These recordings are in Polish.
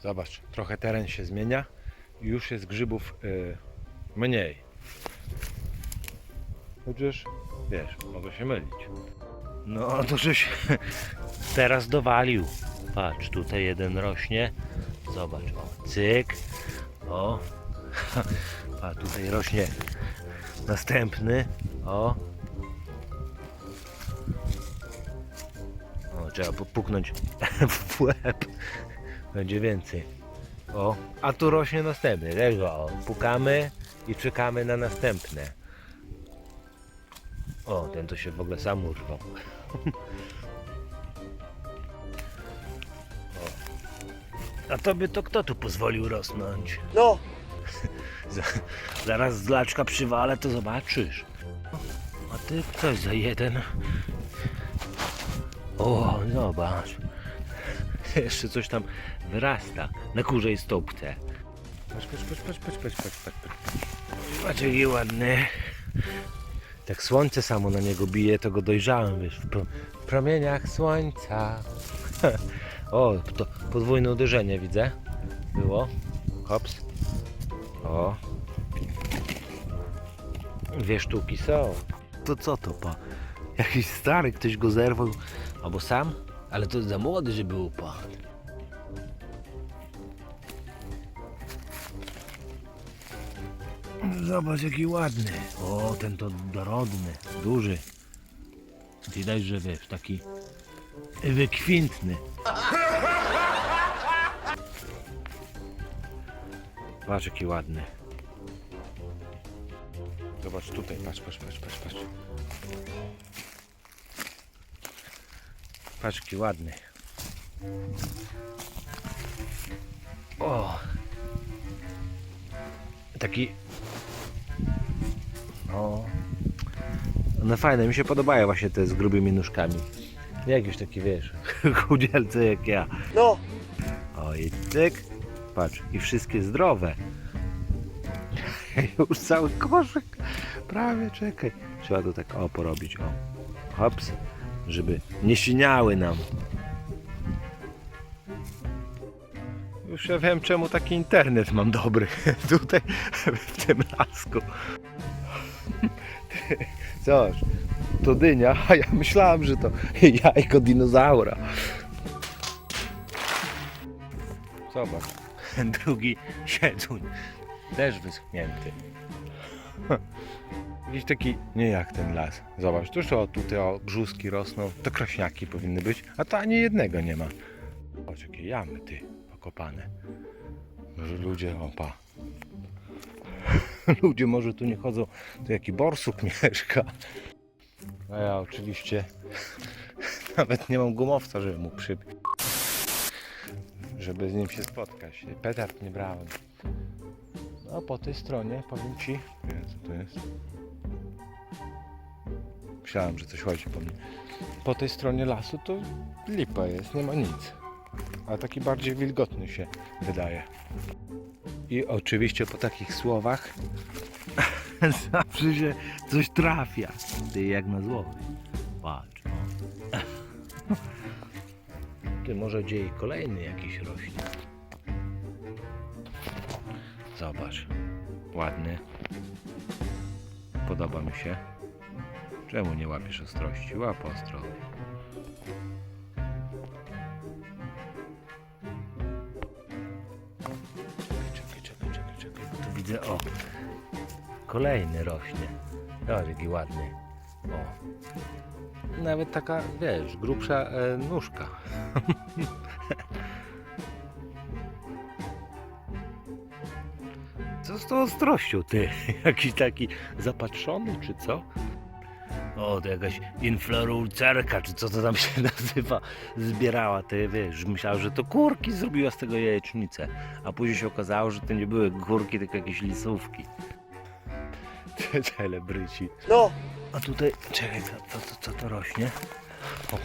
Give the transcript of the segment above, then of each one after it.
Zobacz, trochę teren się zmienia i już jest grzybów y, mniej. Chociaż, wiesz, mogę się mylić. No to żeś teraz dowalił. Patrz, tutaj jeden rośnie. Zobacz, o, cyk. O. A tutaj rośnie następny. O. O, trzeba popuknąć w łeb. Będzie więcej. O, a tu rośnie następny. Tego, o, pukamy i czekamy na następne. O, ten to się w ogóle sam urwał. O. A tobie to kto tu pozwolił rosnąć? No, Za- Zaraz z laczka przywalę, to zobaczysz. A ty coś za jeden. O, zobacz. Jeszcze coś tam wyrasta na kurzej stopce. Patrz, patrz, patrz, patrz, patrz, patrz, patrz, patrz, patrz. Patrz jaki ładny. Tak słońce samo na niego bije, to go dojrzałem, wiesz, w, pro, w promieniach słońca. O, to podwójne uderzenie widzę. Było. Hops. O. Dwie sztuki są. To co to pa? Jakiś stary, ktoś go zerwał. Albo sam? Ale to za młody, żeby upadł. Zobacz jaki ładny. O, ten to dorodny, duży. Widać, że wiesz, taki wykwintny. Patrz jaki ładny. Zobacz tutaj, patrz, patrz, patrz, patrz, patrz. Patrz jaki ładny. O! Taki... O... One fajne, mi się podobają właśnie te z grubymi nóżkami. Jakieś takie, wiesz, chudzielce jak ja. no, O i cyk. Patrz, i wszystkie zdrowe. Już cały koszyk. Prawie, czekaj. Trzeba to tak o porobić, o. Hops, żeby nie siniały nam. Już ja wiem czemu taki internet mam dobry tutaj w tym lasku. Zobacz, to dynia, a ja myślałem, że to jajko dinozaura. Zobacz, Drugi siedzuń. Też wyschnięty. jakiś taki, nie jak ten las. Zobacz, tuż o tutaj o brzuski rosną, to krośniaki powinny być, a to ani jednego nie ma. Zobacz, jakie jamy ty, okopane. Może ludzie, opa. Ludzie może tu nie chodzą, tu jaki borsuk mieszka. A ja oczywiście nawet nie mam gumowca, żeby mu przybić. Żeby z nim się spotkać. Petard nie brałem. No po tej stronie, powiem ci. Nie co to jest. Myślałem, że coś chodzi po mnie. Po tej stronie lasu to lipa jest, nie ma nic. A taki bardziej wilgotny się wydaje. I oczywiście po takich słowach Zawsze się coś trafia. Ty jak na złowie. Patrz. Ty może dziej kolejny jakiś rośnie. Zobacz. Ładny. Podoba mi się. Czemu nie łapiesz ostrości? Łap ostro. Widzę, o. Kolejny rośnie. Zobacz, jaki ładny. O. Nawet taka, wiesz, grubsza e, nóżka. Co z tą ostrością, ty? Jakiś taki zapatrzony, czy co? O, to jakaś inflorucerka, czy co to tam się nazywa, zbierała, ty wiesz, myślałem, że to kurki zrobiła z tego jajecznicę, a później się okazało, że to nie były kurki, tylko jakieś lisówki. te celebryci. no, A tutaj, czekaj, co, co, co to rośnie?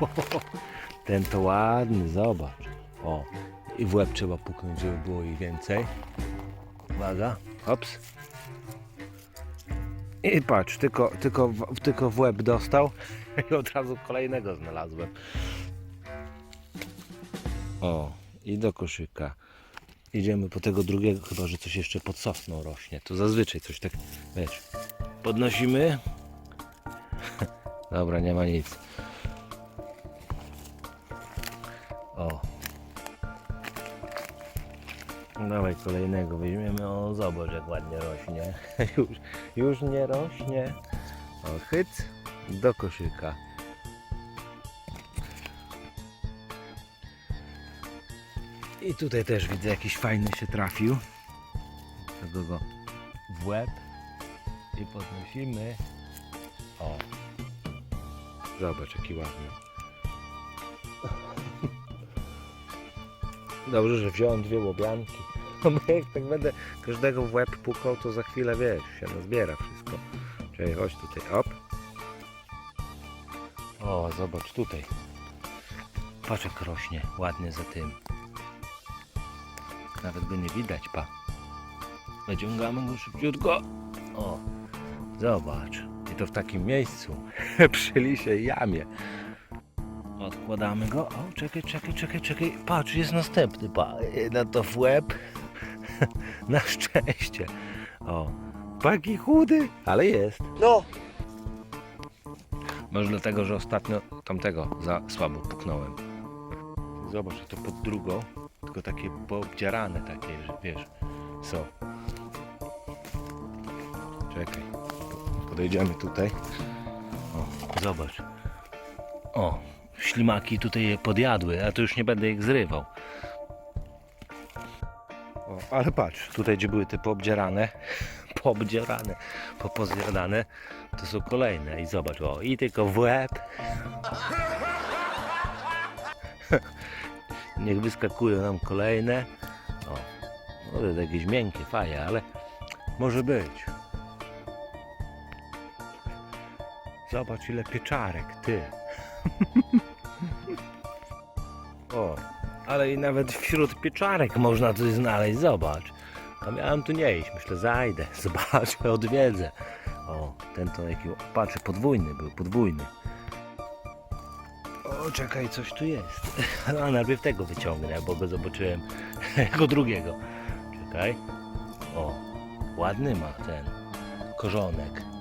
O, ten to ładny, zobacz. O, i w łeb trzeba puknąć, żeby było ich więcej. Uwaga, hops. I patrz, tylko, tylko, tylko w łeb dostał i od razu kolejnego znalazłem. O, i do koszyka. idziemy po tego drugiego, chyba że coś jeszcze pod rośnie. To zazwyczaj coś tak, wiesz, podnosimy. Dobra, nie ma nic. O. Dawaj kolejnego weźmiemy. O, zobacz jak ładnie rośnie. już, już nie rośnie. O, chyc do koszyka. I tutaj też widzę jakiś fajny się trafił. Tego go w łeb i podnosimy. O. Zobacz jaki ładny. Dobrze, że wziąłem dwie łobianki. Bo jak tak będę każdego w łeb pukał, to za chwilę wiesz, się nazbiera wszystko. Czekaj, chodź tutaj, op. O, zobacz tutaj. Patrz jak rośnie ładnie za tym. Nawet go nie widać, pa. Wyciągamy go szybciutko. O, zobacz. I to w takim miejscu, przy lisie jamie. Odkładamy go. O, czekaj, czekaj, czekaj, czekaj. Patrz, jest następny, pa. Na to w łeb. Na szczęście. O, taki chudy, ale jest. No, Może dlatego, że ostatnio tamtego za słabo puknąłem. Zobacz, to pod drugą, tylko takie poobdzierane takie, że wiesz, są. Czekaj, po- podejdziemy tutaj. O, zobacz. O, ślimaki tutaj je podjadły, a to już nie będę ich zrywał. O, ale patrz, tutaj gdzie były te poobdzierane, poobdzierane, popozjadane, to są kolejne i zobacz, o, i tylko w łeb. Niech wyskakują nam kolejne. O, no to jakieś miękkie, faje, ale może być. Zobacz ile pieczarek, ty. O, ale i nawet wśród pieczarek można coś znaleźć, zobacz. A miałem tu nie iść, myślę zajdę, zobaczę, odwiedzę. O, ten to jaki, patrzę, podwójny był, podwójny. O, czekaj, coś tu jest. A najpierw tego wyciągnę, bo go zobaczyłem jako drugiego. Czekaj. O, ładny ma ten korzonek.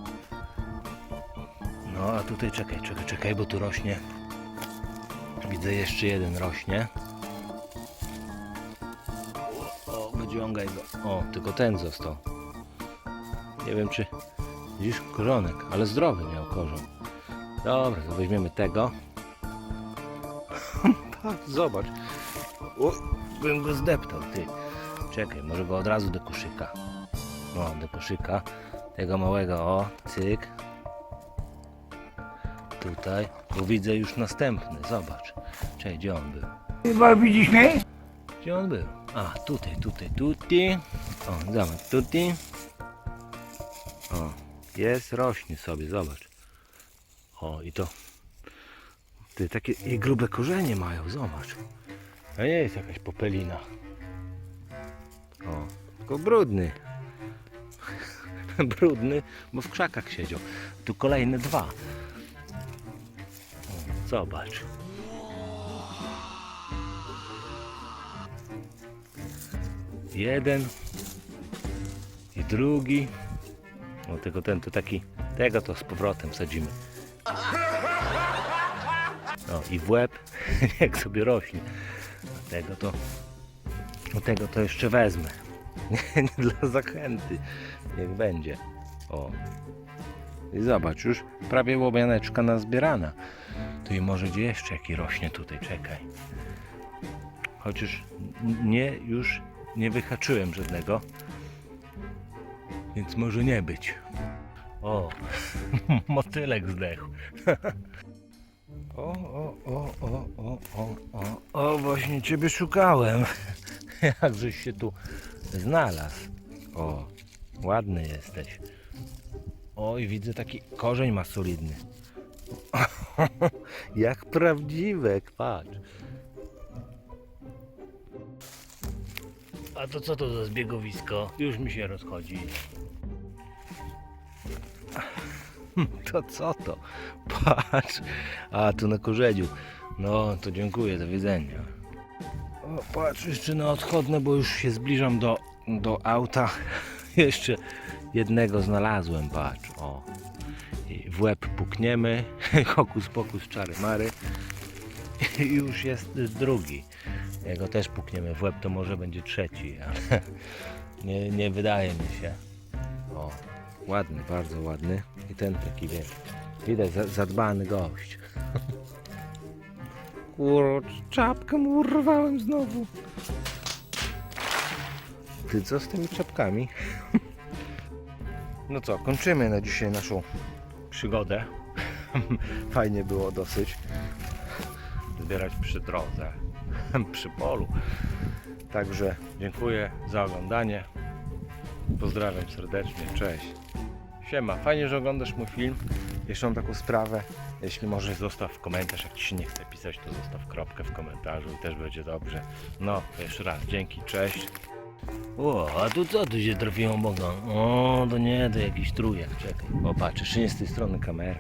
No, a tutaj czekaj, czekaj, czekaj, bo tu rośnie. Widzę jeszcze jeden rośnie. O, wyciągaj go. O, tylko ten został. Nie wiem czy Widzisz, korzonek, ale zdrowy miał korzon. Dobra, to weźmiemy tego. Patrz, zobacz. O, bym go zdeptał, ty. Czekaj, może go od razu do koszyka. No, do koszyka. Tego małego, o, cyk. Tutaj, bo widzę już następny, zobacz. Czekaj, gdzie on był? chyba widzisz mnie? Gdzie on był? A, tutaj, tutaj, tutaj. O, zobacz, tutaj. O, jest, rośnie sobie, zobacz. O, i to. Ty, takie i grube korzenie mają, zobacz. To nie jest jakaś popelina. O, tylko brudny. brudny, bo w krzakach siedział. Tu kolejne dwa. Zobacz. Jeden i drugi. No tylko ten to taki, tego to z powrotem sadzimy. No i w łeb, jak sobie rośnie. A Tego to, no tego to jeszcze wezmę. Dla zachęty. Niech będzie. O. I zobacz, już prawie łobianeczka nazbierana. I może gdzie jeszcze jaki rośnie tutaj, czekaj. Chociaż nie, już nie wyhaczyłem żadnego. Więc może nie być. O, motylek zdechł. O, o, o, o, o, o, o, o, właśnie ciebie szukałem. Jakżeś się tu znalazł. O, ładny jesteś. O, i widzę taki korzeń ma solidny. Jak prawdziwek, patrz. A to co to za zbiegowisko? Już mi się rozchodzi. To co to? Patrz. A tu na korzeniu. No to dziękuję, do widzenia. O, patrz, jeszcze na odchodne, bo już się zbliżam do, do auta. Jeszcze jednego znalazłem, patrz, o. W łeb pukniemy, hokus pokus, czary mary. I już jest drugi. Jak go też pukniemy w łeb, to może będzie trzeci, ale nie, nie wydaje mi się. O, ładny, bardzo ładny. I ten taki, wiesz, widać, za- zadbany gość. Kurcz, czapkę mu urwałem znowu. Ty co z tymi czapkami? No co, kończymy na dzisiaj naszą przygodę. Fajnie było dosyć zbierać przy drodze, przy polu. Także dziękuję za oglądanie. Pozdrawiam serdecznie, cześć. Siema, fajnie, że oglądasz mój film. Jeszcze mam taką sprawę. Jeśli możesz, zostaw komentarz. Jak Ci się nie chce pisać, to zostaw kropkę w komentarzu i też będzie dobrze. No, jeszcze raz, dzięki, cześć. O, a tu co tu się trafiło Boga? O, to nie, to jakiś trójek, czekaj. O, patrz, nie z tej strony kamera.